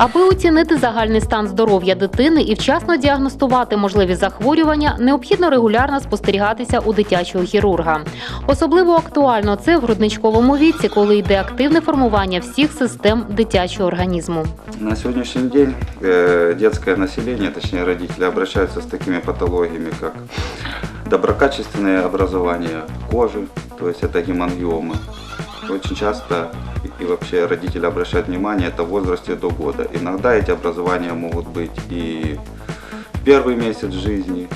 Аби оцінити загальний стан здоров'я дитини і вчасно діагностувати можливі захворювання, необхідно регулярно спостерігатися у дитячого хірурга. Особливо актуально це в грудничковому віці, коли йде активне формування всіх систем дитячого організму. На сегодняшний день э, детское население, точнее родители, обращаются с такими патологиями, как доброкачественное образование кожи, то есть это гемангиомы. Очень часто и- вообще родители обращают внимание, это в возрасте до года. Иногда эти образования могут быть и в первый месяц жизни,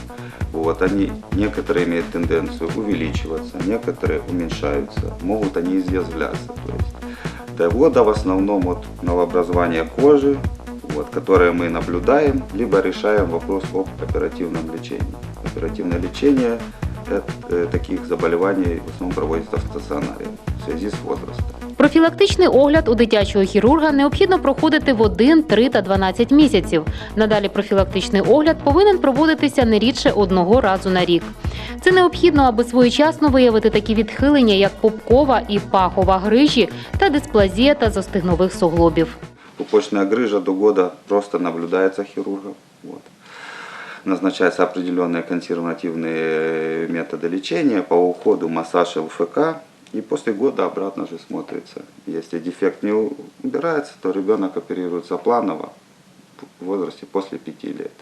вот, они, некоторые имеют тенденцию увеличиваться, некоторые уменьшаются, могут они изъязвляться. То есть до года в основном вот новообразование кожи, вот, которое мы наблюдаем, либо решаем вопрос об оперативном лечении. Оперативное лечение таких заболеваний в основном проводится в стационаре в связи с возрастом. Профілактичний огляд у дитячого хірурга необхідно проходити в 1, 3 та 12 місяців. Надалі профілактичний огляд повинен проводитися не рідше одного разу на рік. Це необхідно, аби своєчасно виявити такі відхилення, як попкова і пахова грижі та дисплазія та застигнових суглобів. Пупочная грыжа до года просто наблюдается хирургом. Назначаются определенные консервативные методы лечения по уходу, массаж ЛФК. И после года обратно же смотрится. Если дефект не убирается, то ребенок оперируется планово в возрасте после 5 лет.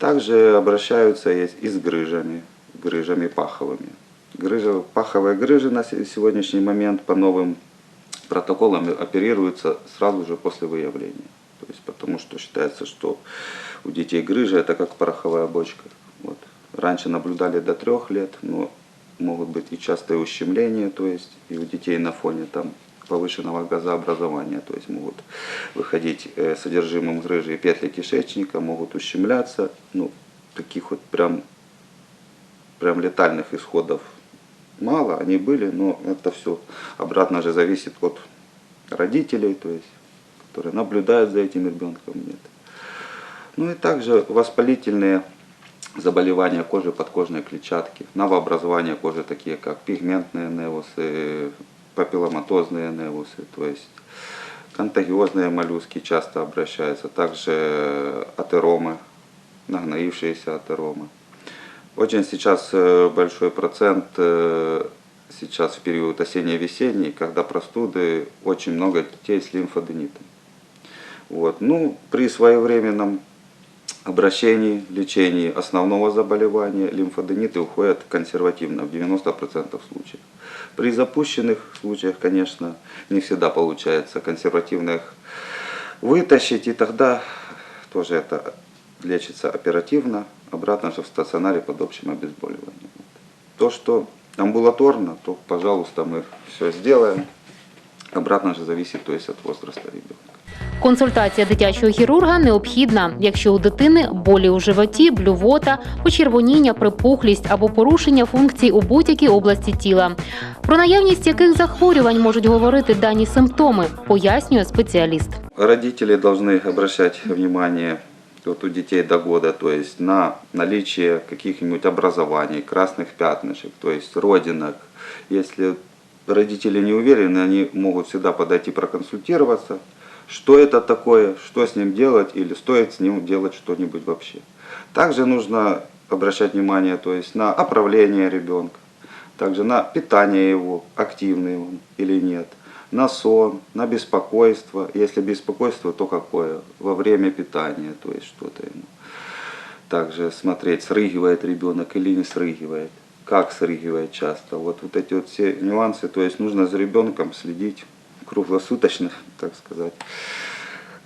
Также обращаются и с грыжами, грыжами паховыми. Грыжа, паховые грыжи на се- сегодняшний момент по новым протоколам оперируются сразу же после выявления. То есть потому что считается, что у детей грыжа это как пороховая бочка. Вот. Раньше наблюдали до трех лет, но могут быть и частые ущемления, то есть и у детей на фоне там повышенного газообразования, то есть могут выходить э, содержимым грыжи петли кишечника, могут ущемляться, ну, таких вот прям, прям летальных исходов мало, они были, но это все обратно же зависит от родителей, то есть, которые наблюдают за этим ребенком, нет. Ну и также воспалительные заболевания кожи, подкожной клетчатки, новообразования кожи, такие как пигментные невусы, папилломатозные невусы, то есть контагиозные моллюски часто обращаются, также атеромы, нагноившиеся атеромы. Очень сейчас э, большой процент э, сейчас в период осенне-весенний, когда простуды, очень много детей с лимфоденитом. Вот. Ну, при своевременном обращении, лечении основного заболевания лимфодениты уходят консервативно в 90% случаев. При запущенных случаях, конечно, не всегда получается консервативных вытащить, и тогда тоже это лечится оперативно, обратно же в стационаре под общим обезболиванием. То, что амбулаторно, то, пожалуйста, мы все сделаем. Обратно же зависит, то есть от возраста ребенка. Консультація дитячого хірурга необхідна, якщо у дитини болі у животі, блювота, почервоніння, припухлість або порушення функцій у будь-якій області тіла. Про наявність яких захворювань можуть говорити дані симптоми, пояснює спеціаліст. Родители должны обращать внимание вот у детей до года, то есть на наличие каких-нибудь образований, красных пятнышек, то есть родинок. Если родители не уверены, они могут всегда подойти проконсультироваться, что это такое, что с ним делать или стоит с ним делать что-нибудь вообще. Также нужно обращать внимание то есть, на оправление ребенка, также на питание его, активный он или нет, на сон, на беспокойство. Если беспокойство, то какое? Во время питания, то есть что-то ему. Также смотреть, срыгивает ребенок или не срыгивает, как срыгивает часто. Вот, вот эти вот все нюансы, то есть нужно за ребенком следить круглосуточно, так сказать.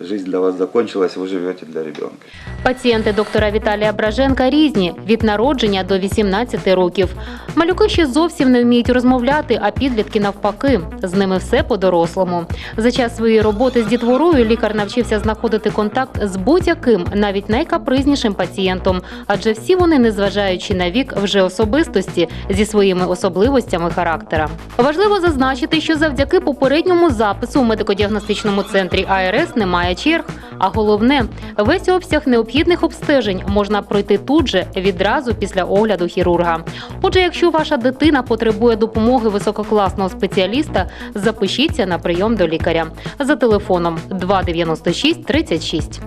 Жизнь для вас закончилась, вы живете для ребенка. Пацієнти доктора Віталія Браженка різні від народження до 18 років. Малюки ще зовсім не вміють розмовляти, а підлітки навпаки. З ними все по-дорослому. За час своєї роботи з дітворою лікар навчився знаходити контакт з будь-яким, навіть найкапризнішим пацієнтом, адже всі вони, незважаючи на вік, вже особистості зі своїми особливостями характера. Важливо зазначити, що завдяки попередньому запису у медико-діагностичному центрі АРС немає немає черг. А головне, весь обсяг необхідних обстежень можна пройти тут же відразу після огляду хірурга. Отже, якщо ваша дитина потребує допомоги висококласного спеціаліста, запишіться на прийом до лікаря за телефоном 296 36.